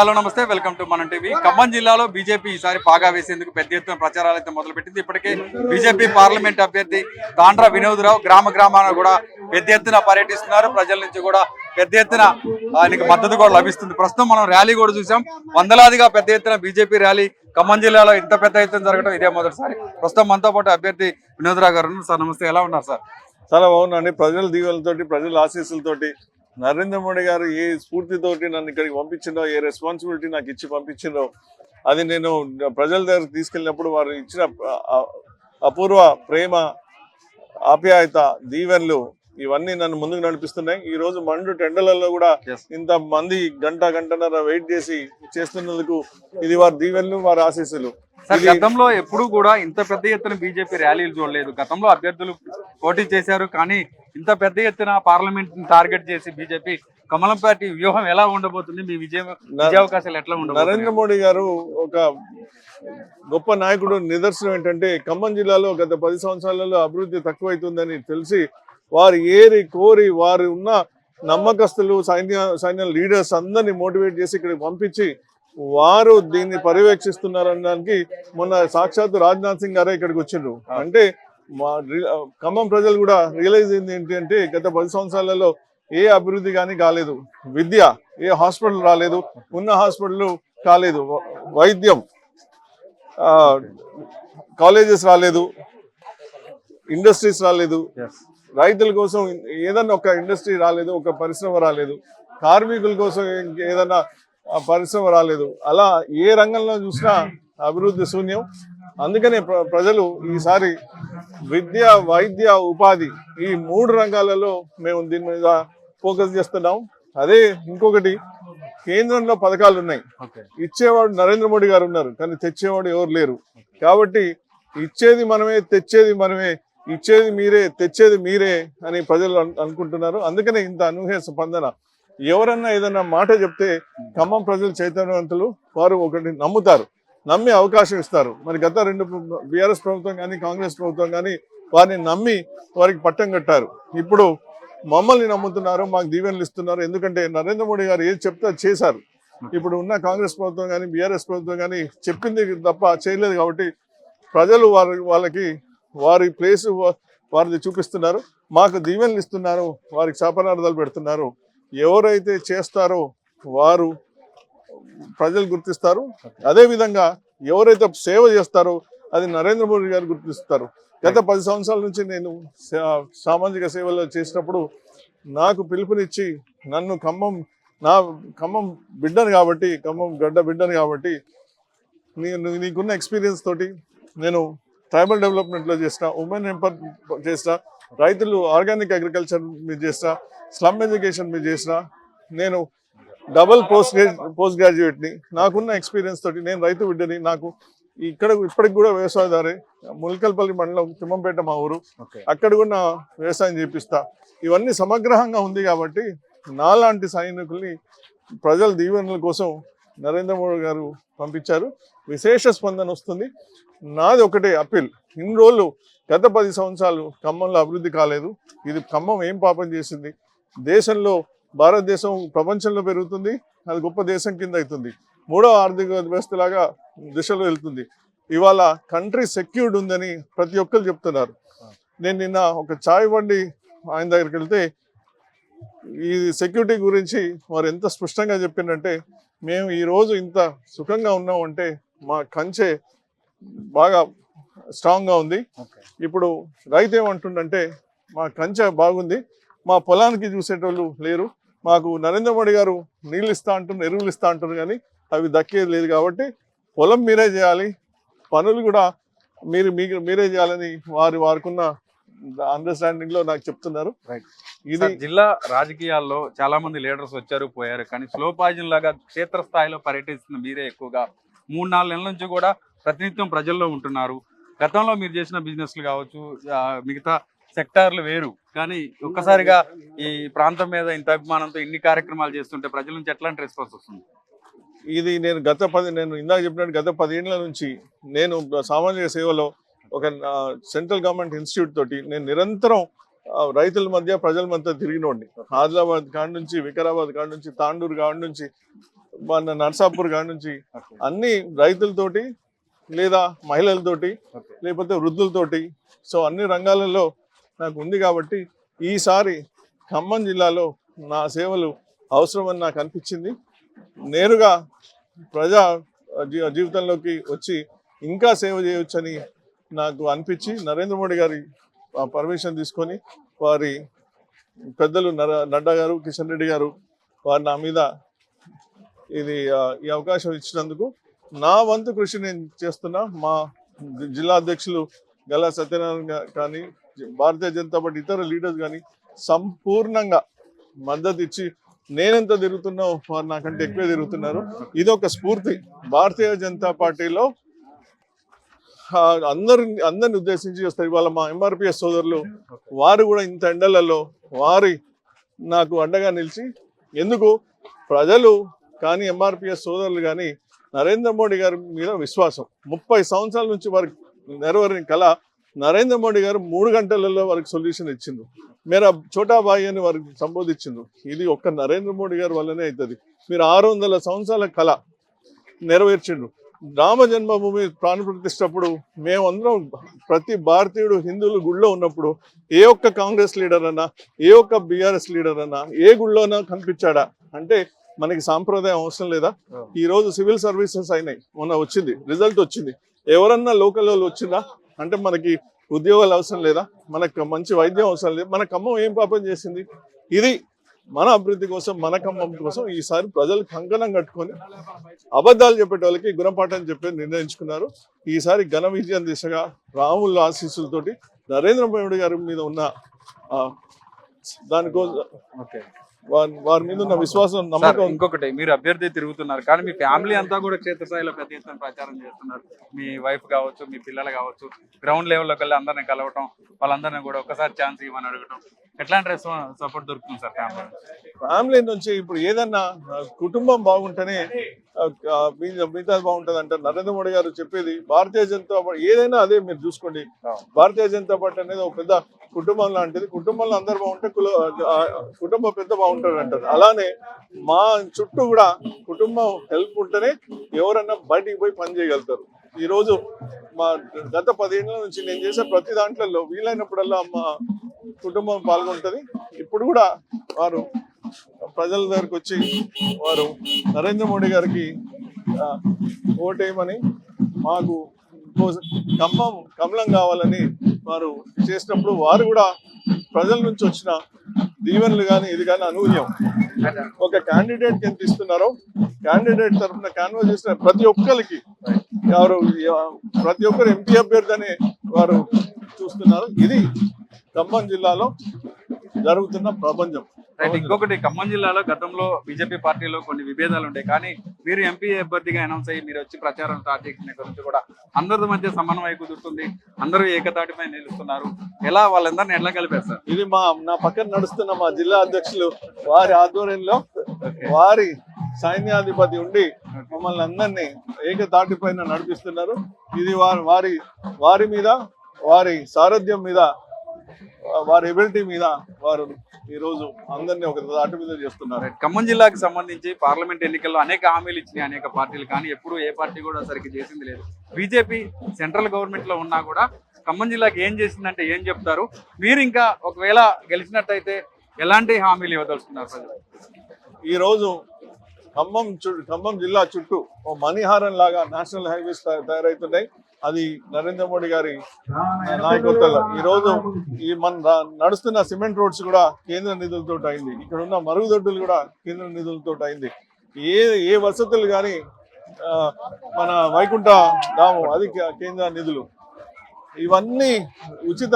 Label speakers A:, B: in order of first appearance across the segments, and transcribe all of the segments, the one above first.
A: Hello నమస్తే. Welcome to మన TV Khammam జిల్లాలో బీజేపీ ఈసారి పాగా వేసేందుకు పెద్ద ఎత్తున ప్రచారాలు అయితే మొదలుపెట్టింది. ఇప్పటికే బీజేపీ పార్లమెంట్ అభ్యర్థి తాండ్ర వినోద్రావు గ్రామ గ్రామాన కూడా పెద్ద ఎత్తున పర్యటిస్తున్నారు. ప్రజల నుంచి కూడా పెద్ద ఎత్తున ఆయనకి మద్దతు కూడా లభిస్తుంది. ప్రస్తుతం మనం ర్యాలీ కూడా చూసాం. వందలాదిగా పెద్ద ఎత్తున బీజేపీ ర్యాలీ ఖమ్మం జిల్లాలో ఇంత పెద్ద ఎత్తున జరగడం ఇదే మొదటిసారి. ప్రస్తుతం మనతో పాటు అభ్యర్థి వినోద్రావు గారు సార్ నమస్తే. ఎలా ఉన్నారు సార్?
B: చాలా బాగున్నాండి ప్రజల దీవెలతోటి ప్రజల ఆశీస్సులతోటి నరేంద్ర మోడీ గారు ఏ స్ఫూర్తితోటి నన్ను ఇక్కడికి పంపించిందో ఏ రెస్పాన్సిబిలిటీ నాకు ఇచ్చి పంపించిందో అది నేను ప్రజల దగ్గరికి తీసుకెళ్ళినప్పుడు వారు ఇచ్చిన అపూర్వ ప్రేమ ఆప్యాయత దీవెనలు ఇవన్నీ నన్ను ముందుకు నడిపిస్తున్నాయి ఈ రోజు మండు టెండలలో కూడా. ఇంత మంది గంట గంటన్నర వెయిట్ చేసి చేస్తున్నందుకు ఇది వారి దీవెనలు వారి ఆశీస్సులు
A: సార్ గతంలో ఎప్పుడూ కూడా ఇంత పెద్ద ఎత్తున బీజేపీ ర్యాలీలు చూడలేదు. గతంలో అభ్యర్థులు పోటీ చేశారు కానీ ఇంత పెద్ద ఎత్తున పార్లమెంట్ టార్గెట్ చేసి బీజేపీ కమలం పార్టీ వ్యూహం ఎలా ఉండబోతుంది? మీ విజయ విజయావకాశాలు ఎట్లా
B: నరేంద్ర
A: ఉండబోతుంది
B: మోడీ గారు ఒక గొప్ప నాయకుడు. నిదర్శనం ఏంటంటే ఖమ్మం జిల్లాలో గత పది సంవత్సరాలలో అభివృద్ధి తక్కువైతుందని తెలిసి వారు ఏరి కోరి వారు ఉన్న నమ్మకస్తులు సైన్య సైన్య లీడర్స్ అందరినీ మోటివేట్ చేసి ఇక్కడికి పంపించి వారు దీన్ని పర్యవేక్షిస్తున్నారనడానికి మొన్న సాక్షాత్ రాజ్నాథ్ సింగ్ గారే ఇక్కడికి వచ్చిండ్రు. అంటే మా ఖమ్మం ప్రజలు కూడా రియలైజ్ అయింది ఏంటి అంటే గత పది సంవత్సరాలలో ఏ అభివృద్ధి కానీ కాలేదు. విద్య ఏ హాస్పిటల్ రాలేదు ఉన్న హాస్పిటల్ కాలేదు. వైద్యం కాలేజెస్ రాలేదు ఇండస్ట్రీస్ రాలేదు. రైతుల కోసం ఏదన్నా ఒక ఇండస్ట్రీ రాలేదు ఒక పరిశ్రమ రాలేదు. కార్మికుల కోసం ఏదన్నా పరిశ్రమ రాలేదు. అలా ఏ రంగంలో చూసినా అభివృద్ధి శూన్యం. అందుకనే ప్ర- ప్రజలు ఈసారి విద్య వైద్య ఉపాధి ఈ మూడు రంగాలలో మేము దీని మీద ఫోకస్ చేస్తున్నాం. అదే ఇంకొకటి కేంద్రంలో పథకాలు ఉన్నాయి. ఇచ్చేవాడు నరేంద్ర మోడీ గారు ఉన్నారు కానీ తెచ్చేవాడు ఎవరు లేరు. కాబట్టి ఇచ్చేది మనమే తెచ్చేది మనమే ఇచ్చేది మీరే తెచ్చేది మీరే అని ప్రజలు అను- అనుకుంటున్నారు. అందుకనే ఇంత అనూహ్య స్పందన. ఎవరన్నా ఏదన్నా మాట చెప్తే ఖమ్మం ప్రజలు చైతన్యవంతులు వారు ఒకటి నమ్ముతారు. నమ్మి అవకాశం ఇస్తారు. మరి గత రెండు బీఆర్ఎస్ ప్రభుత్వం కానీ కాంగ్రెస్ ప్రభుత్వం కానీ వారిని నమ్మి వారికి పట్టం కట్టారు. ఇప్పుడు మమ్మల్ని నమ్ముతున్నారు మాకు దీవెనలు ఇస్తున్నారు. ఎందుకంటే నరేంద్ర మోడీ గారు ఏది చెప్తే చేశారు. ఇప్పుడు ఉన్న కాంగ్రెస్ ప్రభుత్వం కానీ బీఆర్ఎస్ ప్రభుత్వం కానీ చెప్పింది తప్ప చేయలేదు కాబట్టి ప్రజలు వారి వాళ్ళకి వారి ప్లేస్ వారిది చూపిస్తున్నారు. మాకు దీవెనలు ఇస్తున్నారు. వారికి శాపనార్థాలు పెడుతున్నారు. ఎవరైతే చేస్తారో వారు ప్రజలు గుర్తిస్తారు. అదే విధంగా ఎవరైతే సేవ చేస్తారో అది నరేంద్ర మోడీ గారు గుర్తిస్తారు. గత పది సంవత్సరాల నుంచి నేను సామాజిక సేవలు చేసినప్పుడు నాకు పిలుపునిచ్చి నన్ను ఖమ్మం నా ఖమ్మం బిడ్డను కాబట్టి ఖమ్మం గడ్డ బిడ్డను కాబట్టి నేను నీకున్న ఎక్స్పీరియన్స్ తోటి నేను ట్రైబల్ డెవలప్మెంట్లో చేసిన ఉమెన్ ఎంపర్ చేసిన రైతులు ఆర్గానిక్ అగ్రికల్చర్ మీద చేసిన స్లమ్ ఎడ్యుకేషన్ మీద చేసిన నేను డబల్ పోస్ట్ పోస్ట్ గ్రాడ్యుయేట్ని నాకున్న ఎక్స్పీరియన్స్ తోటి నేను రైతు బిడ్డని నాకు ఇక్కడ ఇప్పటికి కూడా వ్యవసాయదారే ములకల్పల్లి మండలం తిమ్మంపేట మా ఊరు. అక్కడ కూడా వ్యవసాయం చేపిస్తా. ఇవన్నీ సమగ్రంగా ఉంది కాబట్టి నాలాంటి సైనికుల్ని ప్రజల దీవెనల కోసం నరేంద్ర మోడీ గారు పంపించారు. విశేష స్పందన వస్తుంది. నాది ఒకటే అప్పీల్. ఇన్ని రోజులు గత పది సంవత్సరాలు ఖమ్మంలో అభివృద్ధి కాలేదు. ఇది ఖమ్మం ఏం పాపం చేసింది? దేశంలో భారతదేశం ప్రపంచంలో పెరుగుతుంది. అది గొప్ప దేశం కింద అవుతుంది. మూడో ఆర్థిక వ్యవస్థలాగా దిశలో వెళ్తుంది. ఇవాళ కంట్రీ సెక్యూర్డ్ ఉందని ప్రతి ఒక్కరు చెప్తున్నారు. నేను నిన్న ఒక చాయ్ బండి ఆయన దగ్గరికి వెళ్తే ఈ సెక్యూరిటీ గురించి వారు ఎంత స్పష్టంగా చెప్పిందంటే మేము ఈరోజు ఇంత సుఖంగా ఉన్నామంటే మా కంచె బాగా స్ట్రాంగ్గా ఉంది. ఇప్పుడు రైతు ఏమంటుండంటే మా కంచె బాగుంది మా పొలానికి చూసేటోళ్ళు లేరు మాకు నరేంద్ర మోడీ గారు నీళ్ళు ఇస్తా అంటున్నారు ఎరువులు ఇస్తా అంటున్నారు కానీ అవి దక్కేది లేదు కాబట్టి పొలం మీరే చేయాలి పనులు కూడా మీరు మీకు మీరే చేయాలని వారి వారికున్న అండర్స్టాండింగ్లో నాకు చెప్తున్నారు. ఇది
A: జిల్లా రాజకీయాల్లో చాలా మంది లీడర్స్ వచ్చారు పోయారు కానీ స్లో పాయిజన్ లాగా క్షేత్రస్థాయిలో పర్యటిస్తున్న మీరే ఎక్కువగా మూడు నాలుగు నెలల నుంచి కూడా ప్రతినిత్యం ప్రజల్లో ఉంటున్నారు. గతంలో మీరు చేసిన బిజినెస్లు కావచ్చు మిగతా సెక్టార్లు వేరు. కానీ ఒక్కసారిగా ఈ ప్రాంతం మీద ఇంత అభిమానంతో ఇన్ని కార్యక్రమాలు చేస్తుంటే ప్రజల నుంచి ఎట్లాంటి రెస్పాన్స్ వస్తుంది?
B: ఇది నేను గత పది నేను ఇందాక చెప్పినట్టు గత పదేళ్ళ నుంచి నేను సామాజిక సేవలో ఒక సెంట్రల్ గవర్నమెంట్ ఇన్స్టిట్యూట్ తోటి నేను నిరంతరం రైతుల మధ్య ప్రజల మధ్య తిరిగినోడిని. ఆదిలాబాద్ కాడ నుంచి వికారాబాద్ కాడ నుంచి తాండూరు కాడ నుంచి మన నర్సాపూర్ కాడ నుంచి అన్ని రైతులతోటి లేదా మహిళలతోటి లేకపోతే వృద్ధులతోటి. సో అన్ని రంగాలలో నాకు ఉంది కాబట్టి ఈసారి ఖమ్మం జిల్లాలో నా సేవలు అవసరమని నాకు అనిపించింది. నేరుగా ప్రజా జీ- జీవితంలోకి వచ్చి ఇంకా సేవ చేయవచ్చని నాకు అనిపించి నరేంద్ర మోడీ గారి పర్మిషన్ తీసుకొని వారి పెద్దలు నర నడ్డా గారు కిషన్ రెడ్డి గారు వారు నా మీద ఇది ఈ అవకాశం ఇచ్చినందుకు నా వంతు కృషి నేను చేస్తున్నా. మా జిల్లా అధ్యక్షులు గల్లా సత్యనారాయణ కానీ భారతీయ జనతా పార్టీ ఇతర లీడర్స్ కానీ సంపూర్ణంగా మద్దతు ఇచ్చి నేనెంత తిరుగుతున్నా వారు నాకంటే ఎక్కువ తిరుగుతున్నారు. ఇది ఒక స్ఫూర్తి. భారతీయ జనతా పార్టీలో అందరు అందరిని అందరిని ఉద్దేశించి చేస్తారు ఇవాళ మా ఎంఆర్పిఎస్ సోదరులు వారు కూడా ఇంత ఎండలలో వారి నాకు అండగా నిలిచి ఎందుకు ప్రజలు కానీ ఎంఆర్పిఎస్ సోదరులు కానీ నరేంద్ర మోడీ గారి మీద విశ్వాసం. ముప్పై సంవత్సరాల నుంచి వారికి నెరవేరిన కళ నరేంద్ర మోడీ గారు మూడు గంటలలో వారికి సొల్యూషన్ ఇచ్చిండు మీరు చోటా బాయి అని వారికి సంబోధించిండు ఇది ఒక్క నరేంద్ర మోడీ గారి వల్లనే అవుతుంది మీరు ఆరు వందల సంవత్సరాల కళ నెరవేర్చిండు రామ జన్మభూమి ప్రాణ ప్రతిష్టప్పుడు మేమందరం ప్రతి భారతీయుడు హిందువులు గుళ్ళో ఉన్నప్పుడు ఏ ఒక్క కాంగ్రెస్ లీడర్ అన్నా ఏ ఒక్క బీఆర్ఎస్ లీడర్ అన్నా ఏ గుళ్ళోనా కనిపించాడా? అంటే మనకి సాంప్రదాయం అవసరం లేదా? ఈ రోజు సివిల్ సర్వీసెస్ అయినాయి. మొన్న వచ్చింది. రిజల్ట్ వచ్చింది. ఎవరన్నా లోకల్ వాళ్ళు వచ్చిందా? అంటే మనకి ఉద్యోగాలు అవసరం లేదా? మనకు మంచి వైద్యం అవసరం లేదు? మన ఖమ్మం ఏం పాపం చేసింది? ఇది మన అభివృద్ధి కోసం మన ఖమ్మం కోసం ఈసారి ప్రజలు కంకణం కట్టుకొని అబద్ధాలు చెప్పే వాళ్ళకి గుణపాఠం చెప్పి నిర్ణయించుకున్నారు. ఈసారి ఘన విజయం దిశగా రాముల ఆశీస్సులతోటి నరేంద్ర మోడీ గారి మీద ఉన్న దానికోసం
A: ఓకే.
B: వారి మీద ఉన్న విశ్వాసం నమ్మకం.
A: ఇంకొకటి మీరు అభ్యర్థి తిరుగుతున్నారు కానీ మీ ఫ్యామిలీ అంతా కూడా క్షేత్రస్థాయిలో పెద్ద ఎత్తున ప్రచారం చేస్తున్నారు. మీ వైఫ్ కావచ్చు మీ పిల్లలు కావచ్చు గ్రౌండ్ లెవెల్లోకి వెళ్ళి అందరిని కలవటం వాళ్ళందరినీ కూడా ఒక్కసారి ఛాన్స్ ఇవ్వమని అడగటం. ఎట్లాంటి సపోర్ట్ దొరుకుతుంది సార్ ఫ్యామిలీ
B: ఫ్యామిలీ నుంచి ఇప్పుడు ఏదన్నా కుటుంబం బాగుంటేనే మిగతా బాగుంటది అంటారు. నరేంద్ర మోడీ గారు చెప్పేది భారతీయ జనతా పార్టీ ఏదైనా అదే మీరు చూసుకోండి. భారతీయ జనతా పార్టీ అనేది ఒక పెద్ద కుటుంబం లాంటిది. కుటుంబంలో అందరు బాగుంటే కుల కుటుంబం పెద్ద బాగుంటుంది అంటారు అలానే మా చుట్టూ కూడా కుటుంబం హెల్ప్ ఉంటేనే ఎవరన్నా బయటికి పోయి పని చేయగలుగుతారు. ఈరోజు మా గత పదిహేనుల నుంచి నేను చేసే ప్రతి దాంట్లో వీలైనప్పుడల్లా మా కుటుంబం పాల్గొంటుంది. ఇప్పుడు కూడా వారు ప్రజల దగ్గరకు వచ్చి వారు నరేంద్ర మోడీ గారికి ఓటేయమని మాకు ఇంకో- ఖమ్మం కమలం కావాలని వారు చేసినప్పుడు వారు కూడా ప్రజల నుంచి వచ్చిన దీవెనలు కానీ ఇది కానీ అనూహ్యం. ఒక క్యాండిడేట్ ఎంత ఇస్తున్నారో క్యాండిడేట్ తరఫున కాన్వా చేసిన ప్రతి ఒక్కరికి వారు ప్రతి ఒక్కరు ఎంపీ అభ్యర్థి అని వారు చూస్తున్నారు. ఇది ఖమ్మం జిల్లాలో జరుగుతున్న ప్రపంచం.
A: రైట్ ఇంకొకటి ఖమ్మం జిల్లాలో గతంలో బీజేపీ పార్టీలో కొన్ని విభేదాలు ఉంటాయి కానీ మీరు ఎంపీ అభ్యర్థిగా అనౌన్స్ అయ్యి మీరు వచ్చి ప్రచారం స్టార్ట్ చేసిన దగ్గర నుంచి కూడా అందరి మధ్య సమన్వయం కుదురుతుంది అందరూ ఏకతాటిపై నిలుస్తున్నారు. ఎలా వాళ్ళందరినీ ఎట్లా కలిపారు సార్
B: ఇది మా నా పక్కన నడుస్తున్న మా జిల్లా అధ్యక్షులు వారి ఆధ్వర్యంలో వారి సైన్యాధిపతి ఉండి మమ్మల్ని అందరినీ ఏకతాటి పైన నడిపిస్తున్నారు. ఇది వారి వారి వారి మీద వారి సారథ్యం మీద వారి ఎబిలిటీ మీద వారు ఈ రోజు అందరినీ ఒక తాటి మీద చేస్తున్నారు.
A: ఖమ్మం జిల్లాకి సంబంధించి పార్లమెంట్ ఎన్నికల్లో అనేక హామీలు ఇచ్చినాయి అనేక పార్టీలు కానీ ఎప్పుడు ఏ పార్టీ కూడా సరిగ్గా చేసింది లేదు. బీజేపీ సెంట్రల్ గవర్నమెంట్లో ఉన్నా కూడా ఖమ్మం జిల్లాకి ఏం చేసిందంటే ఏం చెప్తారు? మీరు ఇంకా ఒకవేళ గెలిచినట్టయితే ఎలాంటి హామీలు ఇవ్వదలుచుకున్నారు ప్రజలు?
B: ఈ రోజు ఖమ్మం చు ఖమ్మం జిల్లా చుట్టూ ఓ మణిహారం లాగా నేషనల్ హైవేస్ తయ- తయారవుతున్నాయి అది నరేంద్ర మోడీ గారి ఆ, నాయకత్వంలో. ఈ రోజు ఈ మన నడుస్తున్న సిమెంట్ రోడ్స్ కూడా కేంద్ర నిధులతో అయింది. ఇక్కడ ఉన్న మరుగుదొడ్డులు కూడా కేంద్ర నిధులతో అయింది. ఏ ఏ వసతులు కానీ మన వైకుంఠ ధామం అది కేంద్ర నిధులు. ఇవన్నీ ఉచిత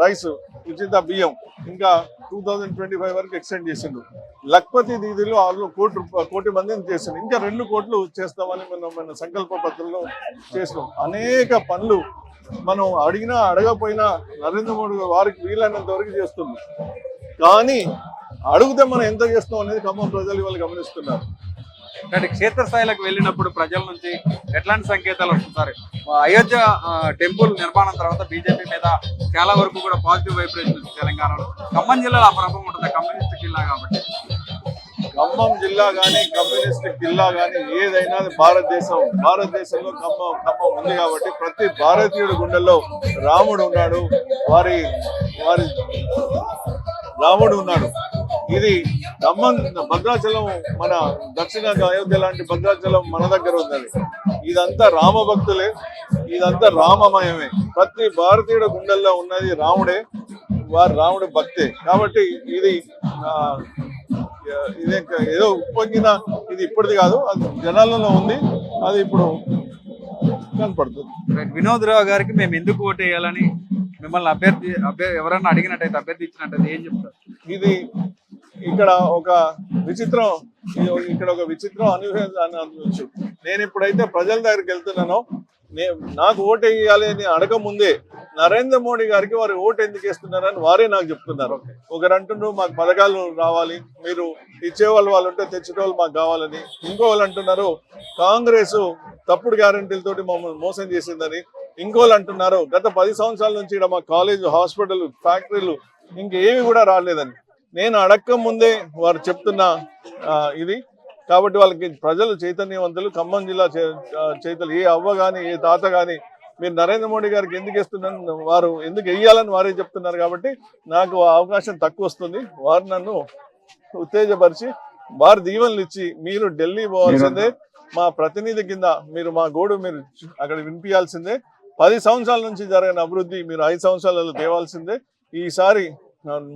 B: రైస్ ఉచిత బియ్యం ఇంకా టూ థౌజండ్ ట్వంటీ ఫైవ్ వరకు ఎక్స్టెండ్ చేసిండు. లక్పతి దీదిలో ఆరు కోటి కోటి మందిని చేస్తున్నాం ఇంకా రెండు కోట్లు చేస్తామని మనం మన సంకల్ప పత్రంలో చేసినాం. అనేక పనులు మనం అడిగినా అడగపోయినా నరేంద్ర మోడీ వారికి వీలైనంత వరకు చేస్తున్నాం కానీ అడిగితే మనం ఎంత చేస్తాం అనేది ఖమ్మం ప్రజలు ఇవాళ గమనిస్తున్నారు.
A: అంటే క్షేత్రస్థాయిలకు వెళ్ళినప్పుడు ప్రజల నుంచి ఎట్లాంటి సంకేతాలు వస్తుంటారు అయోధ్య టెంపుల్ నిర్మాణం తర్వాత బీజేపీ మీద చాలా వరకు కూడా పాజిటివ్ వైబ్రేషన్ తెలంగాణలో. ఖమ్మం జిల్లాలో ఆ ప్రభావం ఉంటుంది. కమ్యూనిస్ట్ జిల్లా కాబట్టి.
B: ఖమ్మం జిల్లా కానీ కమ్యూనిస్ట్ జిల్లా కానీ ఏదైనా భారతదేశం భారతదేశంలో ఖమ్మం ఖమ్మం ఉంది కాబట్టి ప్రతి భారతీయుడి గుండెల్లో రాముడు ఉన్నాడు వారి వారి రాముడు ఉన్నాడు. ఇది ఖమ్మం భద్రాచలం మన దక్షిణ అయోధ్య లాంటి భద్రాచలం మన దగ్గర ఉన్నది ఇదంతా రామ భక్తులే ఇదంతా రామమయమే. ప్రతి భారతీయుడి గుండెల్లో ఉన్నది రాముడే వారు రాముడి భక్తే. కాబట్టి ఇది ఇదే ఏదో ఉప్పొంగిన ఇది ఇప్పటిది కాదు అది జనాలలో ఉంది అది ఇప్పుడు కనపడుతుంది.
A: వినోద్ రావు గారికి మేము ఎందుకు ఓటు వేయాలని మిమ్మల్ని అభ్యర్థి అభ్యర్థి ఎవరన్నా అడిగినట్టయితే అభ్యర్థి ఇచ్చినట్టయితే ఏం చెప్తారు?
B: ఇది ఇక్కడ ఒక విచిత్రం ఇక్కడ ఒక విచిత్రం అనుభవం అని అనవచ్చు నేను ఇప్పుడైతే ప్రజల దగ్గరికి వెళ్తున్నానో. నే- నాకు ఓటు వేయాలి అని అడగ ముందే నరేంద్ర మోడీ గారికి వారు ఓటు ఎందుకు వేస్తున్నారని వారే నాకు చెప్తున్నారు. ఒకరు అంటున్నారు మాకు పథకాలు రావాలి మీరు ఇచ్చేవాళ్ళు వాళ్ళు ఉంటే తెచ్చేవాళ్ళు మాకు కావాలని. ఇంకో వాళ్ళు అంటున్నారు కాంగ్రెస్ తప్పుడు గ్యారంటీలతోటి మమ్మల్ని మోసం చేసిందని. ఇంకోళ్ళు అంటున్నారు గత పది సంవత్సరాల నుంచి ఇక్కడ మా కాలేజ్ హాస్పిటల్ ఫ్యాక్టరీలు ఇంకేవి కూడా రాలేదని. నేను అడక్క ముందే వారు చెప్తున్న ఇది. కాబట్టి వాళ్ళకి ప్రజలు చైతన్యవంతులు ఖమ్మం జిల్లా చైతన్య ఏ అవ్వ కానీ ఏ తాత కానీ మీరు నరేంద్ర మోడీ గారికి ఎందుకు ఇస్తున్నాను వారు ఎందుకు వెయ్యాలని వారే చెప్తున్నారు కాబట్టి నాకు ఆ అవకాశం తక్కువ వస్తుంది. వారు నన్ను ఉత్తేజపరిచి వారు దీవెనలు ఇచ్చి మీరు ఢిల్లీ పోవాల్సిందే మా ప్రతినిధి కింద మీరు మా గోడు మీరు అక్కడ వినిపించాల్సిందే పది సంవత్సరాల నుంచి జరిగిన అభివృద్ధి మీరు ఐదు సంవత్సరాలలో తేవాల్సిందే. ఈసారి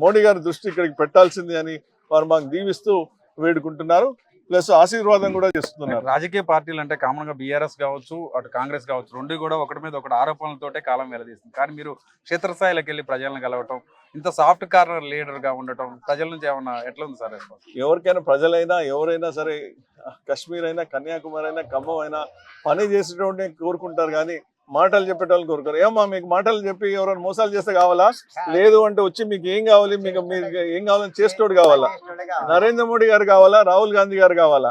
B: మోడీ గారి దృష్టి ఇక్కడికి పెట్టాల్సిందే అని వారు మాకు దీవిస్తూ వేడుకుంటున్నారు. ప్లస్ ఆశీర్వాదం కూడా చేస్తున్నారు.
A: రాజకీయ పార్టీలు అంటే కామన్గా బీఆర్ఎస్ కావచ్చు అటు కాంగ్రెస్ కావచ్చు రెండు కూడా ఒకటి మీద ఒకటి ఆరోపణలతోటే కాలం వెలదీస్తుంది కానీ మీరు క్షేత్రస్థాయిలోకి వెళ్ళి ప్రజలను కలవటం ఇంత సాఫ్ట్ కార్నర్ లీడర్గా ఉండటం ప్రజల నుంచి ఏమన్నా ఎట్లా ఉంది సార్
B: ఎవరికైనా ప్రజలైనా ఎవరైనా సరే కశ్మీర్ అయినా కన్యాకుమారి అయినా ఖమ్మం అయినా పని చేసేటోడిని కోరుకుంటారు కానీ మాటలు చెప్పేటోళ్ళు కోరుకోరు. ఏమా మీకు మాటలు చెప్పి ఎవరైనా మోసాలు చేస్తే కావాలా? లేదు అంటే వచ్చి మీకు ఏం కావాలి? మీకు మీకు ఏం కావాలని చేసేటోడు కావాలా? నరేంద్ర మోడీ గారు కావాలా? రాహుల్ గాంధీ గారు కావాలా?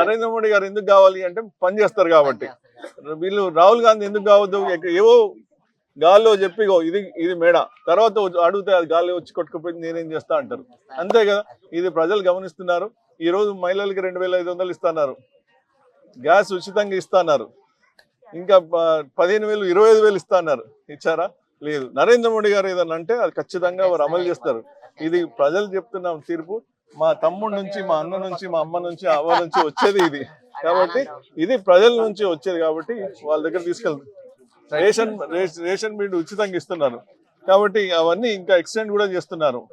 B: నరేంద్ర మోడీ గారు ఎందుకు కావాలి అంటే పని చేస్తారు కాబట్టి. వీళ్ళు రాహుల్ గాంధీ ఎందుకు కావద్దు? ఏవో గాల్లో చెప్పిగో ఇది ఇది మేడ. తర్వాత వచ్చి అడిగితే అది గాల్లో వచ్చి కొట్టుకుపోయి నేనేం చేస్తా అంటారు. అంతే కదా? ఇది ప్రజలు గమనిస్తున్నారు. ఈ రోజు మహిళలకి రెండు వేల ఐదు వందలు ఇస్తున్నారు. గ్యాస్ ఉచితంగా ఇస్తున్నారు. ఇంకా పదిహేను వేలు ఇరవై ఐదు వేలు ఇస్తున్నారు ఇచ్చారా? లేదు. నరేంద్ర మోడీ గారు ఏదన్నా అంటే అది ఖచ్చితంగా వారు అమలు చేస్తారు. ఇది ప్రజలు చెప్తున్న తీర్పు. మా తమ్ముడు నుంచి మా అన్న నుంచి మా అమ్మ నుంచి అవ్వ నుంచి వచ్చేది ఇది. కాబట్టి ఇది ప్రజల నుంచి వచ్చేది కాబట్టి వాళ్ళ దగ్గర తీసుకెళ్తారు రేషన్ రేష్- రేషన్ బిల్లు ఉచితంగా ఇస్తున్నారు. కాబట్టి అవన్నీ ఇంకా ఎక్స్టెండ్ కూడా చేస్తున్నారు.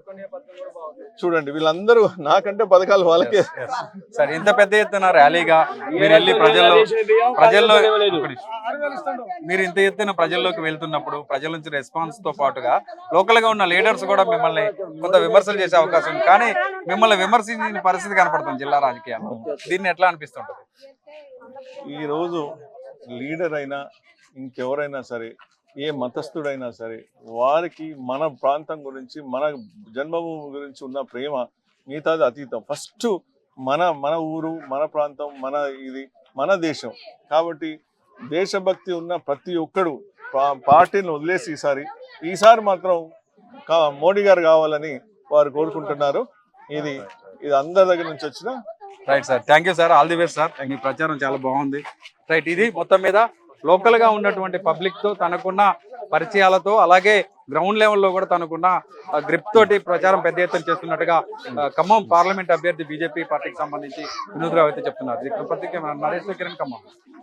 B: చూడండి వీళ్ళందరూ నాకంటే పథకాలు వాళ్ళకే.
A: సరే ఇంత పెద్ద ఎత్తున ర్యాలీగా మీరు వెళ్ళి ప్రజల్లో ప్రజల్లో. మీరు ఇంత ఎత్తున ప్రజల్లోకి వెళ్తున్నప్పుడు ప్రజల నుంచి రెస్పాన్స్తో పాటుగా లోకల్గా ఉన్న లీడర్స్ కూడా మిమ్మల్ని కొంత విమర్శలు చేసే అవకాశం ఉంది. కానీ మిమ్మల్ని విమర్శించిన పరిస్థితి కనపడుతుంది జిల్లా రాజకీయాల్లో. దీన్ని ఎట్లా అనిపిస్తుంటది?
B: ఈ రోజు లీడర్ అయినా ఇంకెవరైనా సరే ఏ మతస్థుడైనా సరే వారికి మన ప్రాంతం గురించి మన జన్మభూమి గురించి ఉన్న ప్రేమ మిగతాది అతీతం. ఫస్ట్ మన మన ఊరు మన ప్రాంతం మన ఇది మన దేశం. కాబట్టి దేశభక్తి ఉన్న ప్రతి ఒక్కడు పా- పార్టీని వదిలేసి ఈసారి ఈసారి మాత్రం కా- మోడీ గారు కావాలని వారు కోరుకుంటున్నారు. ఇది ఇది అందరి దగ్గర నుంచి వచ్చిన
A: right sir thank you sir all the best sir మీ ప్రచారం చాలా బాగుంది. రైట్ ఇది మొత్తం మీద లోకల్గా ఉన్నటువంటి పబ్లిక్తో తనకున్న పరిచయాలతో అలాగే గ్రౌండ్ లెవెల్లో కూడా తనకున్న గ్రిప్ తోటి ప్రచారం పెద్ద ఎత్తున చేస్తున్నట్టుగా ఖమ్మం పార్లమెంట్ అభ్యర్థి బీజేపీ పార్టీకి సంబంధించి వినోద్రావు అయితే చెప్తున్నారు. ఇది నరేష్ కిరణ్ ఖమ్మం.